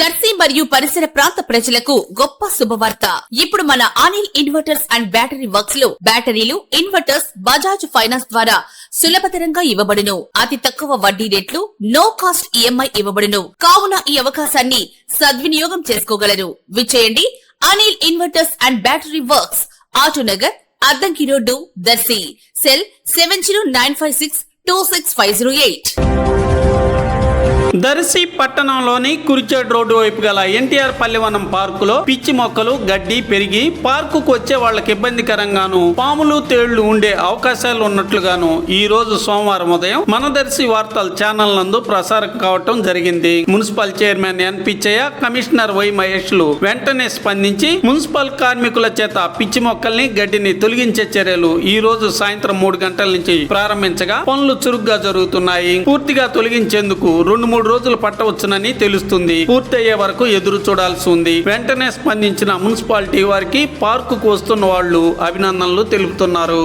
దర్శి మరియు పరిసర ప్రాంత ప్రజలకు గొప్ప శుభవార్త. ఇప్పుడు మన అనిల్ ఇన్వర్టర్స్ అండ్ బ్యాటరీ వర్క్స్లో బ్యాటరీలు ఇన్వర్టర్స్ బజాజ్ ఫైనాన్స్ ద్వారా సులభతరంగా ఇవ్వబడును. అతి తక్కువ వడ్డీ రేట్లు నో కాస్ట్ ఈఎంఐ ఇవ్వబడును. కావున ఈ అవకాశాన్ని సద్వినియోగం చేసుకోగలరు. విచేయండి Anil inverters and battery works Autonagar Addanki road Darsi cell seven zero nine five six two six five zero eight. Darsi పట్టణంలోని కురిచేడ్ రోడ్డు వైపు గల ఎన్టీఆర్ పల్లెవనం పార్కులో పిచ్చి మొక్కలు గడ్డి పెరిగి పార్కుకు వచ్చే వాళ్ళకి ఇబ్బందికరంగాను పాములు తేళ్ళు ఉండే అవకాశాలు ఉన్నట్లుగాను ఈ రోజు సోమవారం ఉదయం మనదర్శి వార్తల ఛానల్ నందు ప్రసారం కావటం జరిగింది. Municipal chairman N Pitchaiah commissioner Y మహేష్లు వెంటనే స్పందించి మున్సిపల్ కార్మికుల చేత పిచ్చి మొక్కల్ని గడ్డిని తొలగించే చర్యలు ఈ రోజు సాయంత్రం మూడు గంటల నుంచి ప్రారంభించగా పనులు చురుగ్గా జరుగుతున్నాయి. పూర్తిగా తొలగించేందుకు రెండు మూడు మూడు రోజులు పట్టవచ్చునని తెలుస్తుంది. పూర్తయ్యే వరకు ఎదురు చూడాల్సి ఉంది. వెంటనే స్పందించిన మున్సిపాలిటీ వారికి పార్కుకు వస్తున్న వాళ్ళు అభినందనలు తెలుపుతున్నారు.